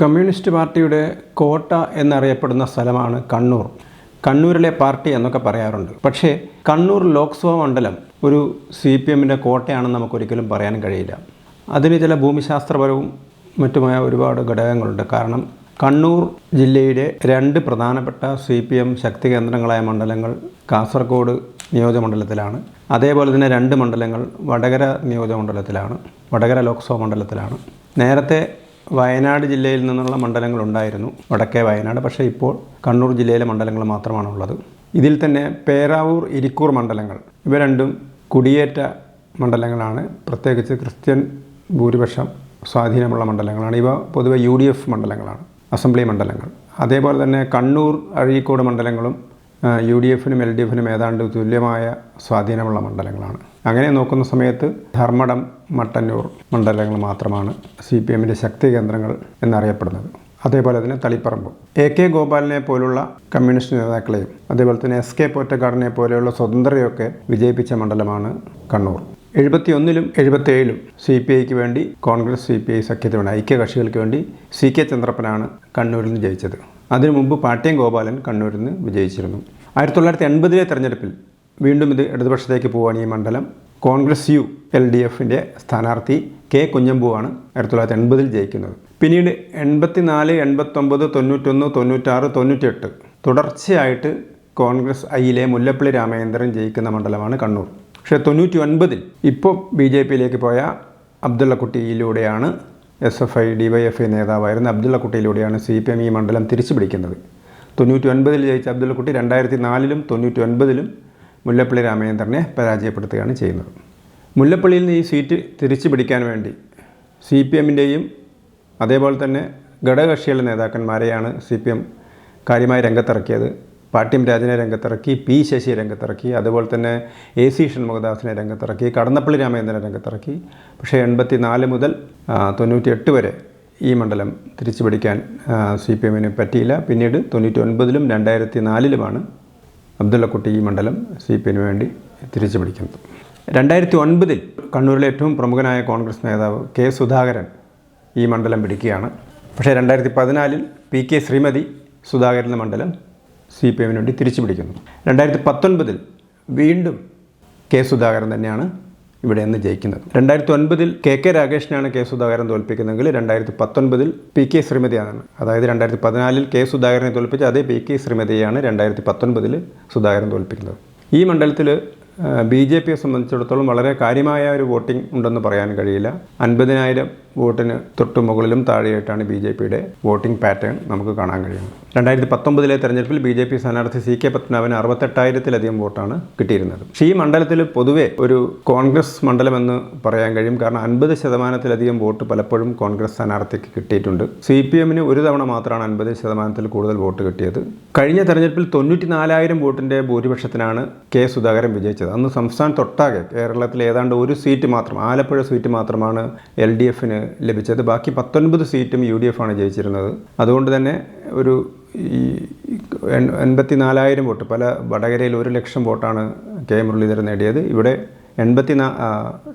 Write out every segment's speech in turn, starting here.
Communist പാർട്ടിയുടെ കോട്ട എന്നറിയപ്പെടുന്ന സ്ഥലമാണ് കണ്ണൂർ. കണ്ണൂരിലെ പാർട്ടി എന്നൊക്കെ പറയാറുണ്ട്. പക്ഷേ കണ്ണൂർ ലോക്സഭാ മണ്ഡലം ഒരു സി പി എമ്മിന്റെ കോട്ടയാണെന്ന് നമുക്കൊരിക്കലും പറയാൻ കഴിയില്ല. അതിന് ചില ഭൂമിശാസ്ത്രപരവും മറ്റുമായ ഒരുപാട് ഘടകങ്ങളുണ്ട്. കാരണം കണ്ണൂർ ജില്ലയിലെ രണ്ട് പ്രധാനപ്പെട്ട സി പി എം ശക്തി കേന്ദ്രങ്ങളായ മണ്ഡലങ്ങൾ കാസർഗോഡ് നിയോജകമണ്ഡലത്തിലാണ്. അതേപോലെ തന്നെ രണ്ട് മണ്ഡലങ്ങൾ വടകര നിയോജകമണ്ഡലത്തിലാണ്. വടകര ലോക്സഭാ മണ്ഡലത്തിലാണ്. നേരത്തെ വയനാട് ജില്ലയിൽ നിന്നുള്ള മണ്ഡലങ്ങളുണ്ടായിരുന്നു വടക്കേ വയനാട് പക്ഷേ ഇപ്പോൾ കണ്ണൂർ ജില്ലയിലെ മണ്ഡലങ്ങൾ മാത്രമാണുള്ളത് ഇതിൽ തന്നെ പേരാവൂർ ഇരിക്കൂർ മണ്ഡലങ്ങൾ ഇവ രണ്ടും കുടിയേറ്റ മണ്ഡലങ്ങളാണ്. പ്രത്യേകിച്ച് ക്രിസ്ത്യൻ ഭൂരിപക്ഷം സ്വാധീനമുള്ള മണ്ഡലങ്ങളാണ്. ഇവ പൊതുവെ യു ഡി എഫ് മണ്ഡലങ്ങളാണ് അസംബ്ലി മണ്ഡലങ്ങൾ. അതേപോലെ തന്നെ കണ്ണൂർ അഴീക്കോട് മണ്ഡലങ്ങളും യു ഡി എഫിനും എൽ ഡി എഫിനും ഏതാണ്ട് തുല്യമായ സ്വാധീനമുള്ള മണ്ഡലങ്ങളാണ്. അങ്ങനെ നോക്കുന്ന സമയത്ത് ധർമ്മടം മട്ടന്നൂർ മണ്ഡലങ്ങൾ മാത്രമാണ് സി പി എമ്മിന്റെ ശക്തി കേന്ദ്രങ്ങൾ എന്നറിയപ്പെടുന്നത്. അതേപോലെ തന്നെ തളിപ്പറമ്പ്. എ കെ ഗോപാലിനെ പോലുള്ള കമ്മ്യൂണിസ്റ്റ് നേതാക്കളെയും അതേപോലെ തന്നെ എസ് കെ പോറ്റക്കാടിനെ പോലെയുള്ള സ്വതന്ത്രയൊക്കെ വിജയിപ്പിച്ച മണ്ഡലമാണ് കണ്ണൂർ. എഴുപത്തിയൊന്നിലും എഴുപത്തേഴിലും സി പി ഐക്ക് വേണ്ടി കോൺഗ്രസ് സി പി ഐ സഖ്യത്തിനുണ്ട് ഐക്യകക്ഷികൾക്ക് വേണ്ടി സി കെ ചന്ദ്രപ്പനാണ് കണ്ണൂരിൽ നിന്ന് ജയിച്ചത്. അതിനു മുമ്പ് പാട്യം ഗോപാലൻ കണ്ണൂരിൽ നിന്ന് വിജയിച്ചിരുന്നു. ആയിരത്തി തൊള്ളായിരത്തി എൺപതിലെ തെരഞ്ഞെടുപ്പിൽ വീണ്ടും ഇത് ഇടതുപക്ഷത്തേക്ക് പോകാൻ ഈ മണ്ഡലം കോൺഗ്രസ് യു എൽ ഡി എഫിന്റെ സ്ഥാനാർത്ഥി കെ കുഞ്ഞമ്പുവാണ് ആയിരത്തി തൊള്ളായിരത്തി എൺപതിൽ ജയിക്കുന്നത്. പിന്നീട് എൺപത്തിനാല് എൺപത്തൊമ്പത് തൊണ്ണൂറ്റൊന്ന് തൊണ്ണൂറ്റാറ് തൊണ്ണൂറ്റെട്ട് തുടർച്ചയായിട്ട് കോൺഗ്രസ് ഐയിലെ മുല്ലപ്പള്ളി രാമചന്ദ്രൻ ജയിക്കുന്ന മണ്ഡലമാണ് കണ്ണൂർ. പക്ഷേ തൊണ്ണൂറ്റി ഒൻപതിൽ ഇപ്പോൾ ബി ജെ പിയിലേക്ക് പോയ അബ്ദുള്ളക്കുട്ടിയിലൂടെയാണ് S F I D Y F I നേതാവായിരുന്ന അബ്ദുള്ളക്കുട്ടിയിലൂടെയാണ് സി പി എം ഈ മണ്ഡലം തിരിച്ചു പിടിക്കുന്നത് തൊണ്ണൂറ്റി ഒൻപതിൽ ജയിച്ച അബ്ദുള്ളക്കുട്ടി രണ്ടായിരത്തി നാലിലും തൊണ്ണൂറ്റി ഒൻപതിലും മുല്ലപ്പള്ളി രാമചന്ദ്രനെ പരാജയപ്പെടുത്തുകയാണ് ചെയ്യുന്നത്. മുല്ലപ്പള്ളിയിൽ നിന്ന് ഈ സീറ്റ് തിരിച്ചു പിടിക്കാൻ വേണ്ടി സി പി എമ്മിന്റെയും അതേപോലെ തന്നെ ഘടകകക്ഷികളുടെ നേതാക്കന്മാരെയാണ് സി പി എം കാര്യമായി രംഗത്തിറക്കിയത്. പാട്യം രാജനെ രംഗത്തിറക്കി പി ശശി രംഗത്തിറക്കി അതുപോലെ തന്നെ എ സി ഷൺമുഖദാസിനെ രംഗത്തിറക്കി കടന്നപ്പള്ളി രാമചന്ദ്രനെ രംഗത്തിറക്കി. പക്ഷേ എൺപത്തി നാല് മുതൽ തൊണ്ണൂറ്റി എട്ട് വരെ ഈ മണ്ഡലം തിരിച്ചു പിടിക്കാൻ സി പി എമ്മിന് പറ്റിയില്ല. പിന്നീട് തൊണ്ണൂറ്റി ഒൻപതിലും രണ്ടായിരത്തി നാലിലുമാണ് അബ്ദുള്ളക്കുട്ടി ഈ മണ്ഡലം സി പി എമ്മിന് വേണ്ടി തിരിച്ചു പിടിക്കുന്നത് രണ്ടായിരത്തി ഒൻപതിൽ കണ്ണൂരിലെ ഏറ്റവും പ്രമുഖനായ കോൺഗ്രസ് നേതാവ് കെ സുധാകരൻ ഈ മണ്ഡലം പിടിക്കുകയാണ്. പക്ഷേ രണ്ടായിരത്തി പതിനാലിൽ പി കെ ശ്രീമതി സുധാകരന്റെ മണ്ഡലം സി പി എമ്മിന് വേണ്ടി തിരിച്ചു പിടിക്കുന്നു. രണ്ടായിരത്തി പത്തൊൻപതിൽ വീണ്ടും കെ സുധാകരൻ തന്നെയാണ് ഇവിടെ നിന്ന് ജയിക്കുന്നത്. രണ്ടായിരത്തി ഒൻപതിൽ കെ കെ രാഗേഷിനാണ് കെ സുധാകരൻ തോൽപ്പിക്കുന്നതെങ്കിൽ രണ്ടായിരത്തി പത്തൊൻപതിൽ പി കെ ശ്രീമതിയാണ്. അതായത് രണ്ടായിരത്തി പതിനാലിൽ കെ സുധാകരനെ തോൽപ്പിച്ച അതേ പി കെ ശ്രീമതിയാണ് രണ്ടായിരത്തി പത്തൊൻപതിൽ സുധാകരൻ തോൽപ്പിക്കുന്നത്. ഈ മണ്ഡലത്തിൽ ബി ജെ പിയെ സംബന്ധിച്ചിടത്തോളം വളരെ കാര്യമായ ഒരു വോട്ടിംഗ് ഉണ്ടെന്ന് പറയാൻ കഴിയില്ല. അൻപതിനായിരം വോട്ടിന് തൊട്ട് മുകളിലും താഴെയായിട്ടാണ് ബി ജെ പിയുടെ വോട്ടിംഗ് പാറ്റേൺ നമുക്ക് കാണാൻ കഴിയുന്നത്. രണ്ടായിരത്തി പത്തൊമ്പതിലെ തെരഞ്ഞെടുപ്പിൽ ബി ജെ പി സ്ഥാനാർത്ഥി സി കെ പത്മനാഭന് അറുപത്തെട്ടായിരത്തിലധികം വോട്ടാണ് കിട്ടിയിരുന്നത്. പക്ഷേ ഈ മണ്ഡലത്തിൽ പൊതുവെ ഒരു കോൺഗ്രസ് മണ്ഡലമെന്ന് പറയാൻ കഴിയും. കാരണം അൻപത് ശതമാനത്തിലധികം വോട്ട് പലപ്പോഴും കോൺഗ്രസ് സ്ഥാനാർത്ഥിക്ക് കിട്ടിയിട്ടുണ്ട്. സി പി എമ്മിന് ഒരു തവണ മാത്രമാണ് അൻപത് ശതമാനത്തിൽ കൂടുതൽ വോട്ട് കിട്ടിയത്. കഴിഞ്ഞ തെരഞ്ഞെടുപ്പിൽ തൊണ്ണൂറ്റി നാലായിരം വോട്ടിന്റെ ഭൂരിപക്ഷത്തിനാണ് കെ സുധാകരൻ വിജയിച്ചത്. അന്ന് സംസ്ഥാനത്തൊട്ടാകെ കേരളത്തിൽ ഏതാണ്ട് ഒരു സീറ്റ് മാത്രം ആലപ്പുഴ സീറ്റ് മാത്രമാണ് എൽ ഡി എഫിന് ലഭിച്ചത്. ബാക്കി പത്തൊൻപത് സീറ്റും യു ഡി എഫ് ആണ് ജയിച്ചിരുന്നത്. അതുകൊണ്ട് തന്നെ ഒരു ഈ എൺപത്തി നാലായിരം വോട്ട് പല വടകരയിൽ ഒരു ലക്ഷം വോട്ടാണ് കെ മുരളീധരൻ നേടിയത്. ഇവിടെ എൺപത്തി നാ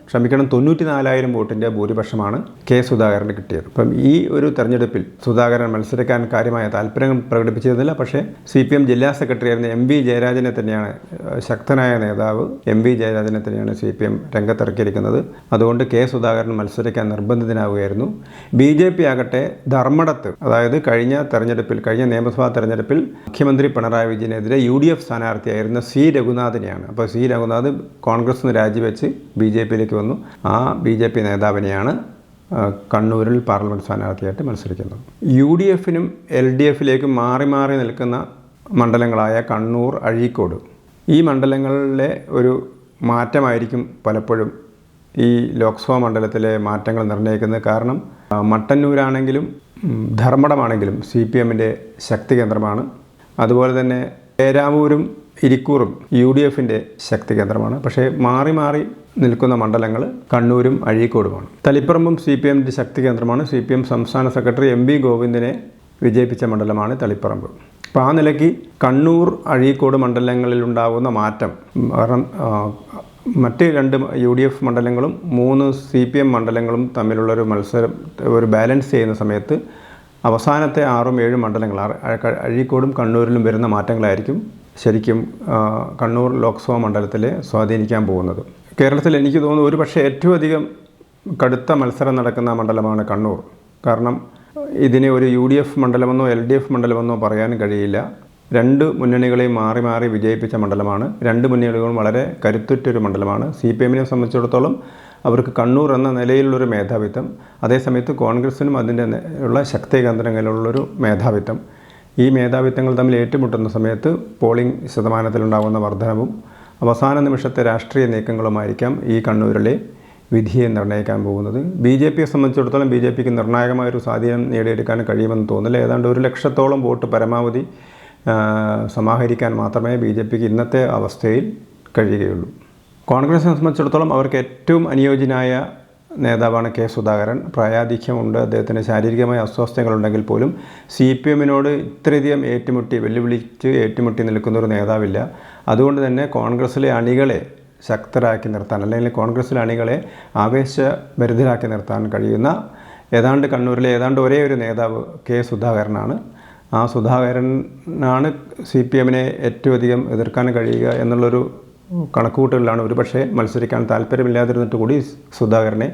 ക്ഷമിക്കണം തൊണ്ണൂറ്റി നാലായിരം വോട്ടിന്റെ ഭൂരിപക്ഷമാണ് കെ സുധാകരന് കിട്ടിയത്. അപ്പം ഈ ഒരു തെരഞ്ഞെടുപ്പിൽ സുധാകരൻ മത്സരിക്കാൻ കാര്യമായ താല്പര്യം പ്രകടിപ്പിച്ചിരുന്നില്ല. പക്ഷേ സി പി എം ജില്ലാ സെക്രട്ടറി ആയിരുന്ന എം വി ജയരാജനെ തന്നെയാണ് ശക്തനായ നേതാവ് എം വി ജയരാജനെ തന്നെയാണ് സി പി എം രംഗത്തിറക്കിയിരിക്കുന്നത്. അതുകൊണ്ട് കെ സുധാകരൻ മത്സരിക്കാൻ നിർബന്ധിതനാവുകയായിരുന്നു. ബി ജെ പി ആകട്ടെ ധർമ്മടത്ത് അതായത് കഴിഞ്ഞ തെരഞ്ഞെടുപ്പിൽ കഴിഞ്ഞ നിയമസഭാ തെരഞ്ഞെടുപ്പിൽ മുഖ്യമന്ത്രി പിണറായി വിജയനെതിരെ യു ഡി എഫ് സ്ഥാനാർത്ഥിയായിരുന്ന സി രഘുനാഥിനെയാണ്. അപ്പോൾ സി രഘുനാഥ് കോൺഗ്രസ് രാജിവെച്ച് ബി ജെ പിയിലേക്ക് വന്നു. ആ ബി ജെ പി നേതാവിനെയാണ് കണ്ണൂരിൽ പാർലമെന്റ് സ്ഥാനാർത്ഥിയായിട്ട് മത്സരിക്കുന്നത്. യു ഡി എഫിനും എൽ ഡി എഫിലേക്കും മാറി മാറി നിൽക്കുന്ന മണ്ഡലങ്ങളായ കണ്ണൂർ അഴീക്കോട് ഈ മണ്ഡലങ്ങളിലെ ഒരു മാറ്റമായിരിക്കും പലപ്പോഴും ഈ ലോക്സഭാ മണ്ഡലത്തിലെ മാറ്റങ്ങൾ നിർണയിക്കുന്നത്. കാരണം മട്ടന്നൂരാണെങ്കിലും ധർമ്മടമാണെങ്കിലും സി പി എമ്മിന്റെ ശക്തി കേന്ദ്രമാണ്. അതുപോലെ തന്നെ പേരാവൂരും ഇരിക്കൂറും യു ഡി എഫിന്റെ ശക്തി കേന്ദ്രമാണ് പക്ഷേ മാറി മാറി നിൽക്കുന്ന മണ്ഡലങ്ങൾ കണ്ണൂരും അഴീക്കോടുമാണ്. തളിപ്പറമ്പും സി പി എമ്മിന്റെ ശക്തി കേന്ദ്രമാണ് സി പി എം സംസ്ഥാന സെക്രട്ടറി എം വി ഗോവിന്ദനെ വിജയിപ്പിച്ച മണ്ഡലമാണ് തളിപ്പറമ്പ്. അപ്പോൾ ആ നിലയ്ക്ക് കണ്ണൂർ അഴീക്കോട് മണ്ഡലങ്ങളിലുണ്ടാകുന്ന മാറ്റം കാരണം മറ്റ് രണ്ട് യു ഡി എഫ് മണ്ഡലങ്ങളും മൂന്ന് സി പി എം മണ്ഡലങ്ങളും തമ്മിലുള്ളൊരു മത്സരം ഒരു ബാലൻസ് ചെയ്യുന്ന സമയത്ത് അവസാനത്തെ ആറും ഏഴും മണ്ഡലങ്ങൾ അഴീക്കോടും കണ്ണൂരിലും വരുന്ന മാറ്റങ്ങളായിരിക്കും ശരിക്കും കണ്ണൂർ ലോക്സഭാ മണ്ഡലത്തിലെ സ്വാധീനിക്കാൻ പോകുന്നത്. കേരളത്തിൽ എനിക്ക് തോന്നുന്നു ഒരു പക്ഷേ ഏറ്റവും അധികം കടുത്ത മത്സരം നടക്കുന്ന മണ്ഡലമാണ് കണ്ണൂർ. കാരണം ഇതിനെ ഒരു യു ഡി എഫ് മണ്ഡലമെന്നോ എൽ ഡി എഫ് മണ്ഡലമെന്നോ പറയാൻ കഴിയില്ല. രണ്ട് മുന്നണികളെയും മാറി മാറി വിജയിപ്പിച്ച മണ്ഡലമാണ്. രണ്ട് മുന്നണികളും വളരെ കരുത്തുറ്റൊരു മണ്ഡലമാണ്. സി പി എമ്മിനെ സംബന്ധിച്ചിടത്തോളം അവർക്ക് കണ്ണൂർ എന്ന നിലയിലുള്ളൊരു മേധാവിത്വം അതേസമയത്ത് കോൺഗ്രസിനും അതിന്റെ ഉള്ള ശക്തി കേന്ദ്രങ്ങളിലുള്ളൊരു മേധാവിത്വം. ഈ മേധാവിത്വങ്ങൾ തമ്മിൽ ഏറ്റുമുട്ടുന്ന സമയത്ത് പോളിംഗ് ശതമാനത്തിലുണ്ടാകുന്ന വർധനവും അവസാന നിമിഷത്തെ രാഷ്ട്രീയ നീക്കങ്ങളുമായിരിക്കാം ഈ കണ്ണൂരിലെ വിധിയെ നിർണയിക്കാൻ പോകുന്നത്. ബി ജെ പിയെ സംബന്ധിച്ചിടത്തോളം ബി ജെ പിക്ക് നിർണായകമായൊരു സ്വാധീനം നേടിയെടുക്കാൻ കഴിയുമെന്ന് തോന്നില്ല ഏതാണ്ട് ഒരു ലക്ഷത്തോളം വോട്ട് പരമാവധി സമാഹരിക്കാൻ മാത്രമേ ബി ജെ പിക്ക് ഇന്നത്തെ അവസ്ഥയിൽ കഴിയുകയുള്ളൂ. കോൺഗ്രസിനെ സംബന്ധിച്ചിടത്തോളം അവർക്ക് ഏറ്റവും അനുയോജ്യനായ നേതാവാണ് കെ സുധാകരൻ. പ്രായാധിക്യമുണ്ട്. അദ്ദേഹത്തിന് ശാരീരികമായ അസ്വാസ്ഥ്യങ്ങളുണ്ടെങ്കിൽ പോലും സി പി എമ്മിനോട് ഇത്രയധികം ഏറ്റുമുട്ടി വെല്ലുവിളിച്ച് ഏറ്റുമുട്ടി നിൽക്കുന്ന ഒരു നേതാവില്ല. അതുകൊണ്ട് തന്നെ കോൺഗ്രസ്സിലെ അണികളെ ശക്തരാക്കി നിർത്താൻ അല്ലെങ്കിൽ കോൺഗ്രസ്സിലെ അണികളെ ആവേശഭരിതരാക്കി നിർത്താൻ കഴിയുന്ന ഏതാണ്ട് കണ്ണൂരിലെ ഏതാണ്ട് ഒരേ ഒരു നേതാവ് കെ സുധാകരനാണ്. ആ സുധാകരനാണ് സി പി എമ്മിനെ ഏറ്റവും അധികം എതിർക്കാൻ കഴിയുക എന്നുള്ളൊരു കണക്കുകൂട്ടലിലാണ്. ഒരുപക്ഷെ മത്സരിക്കാൻ താല്പര്യമില്ലാതിരുന്നിട്ട് കൂടി സുധാകരനെ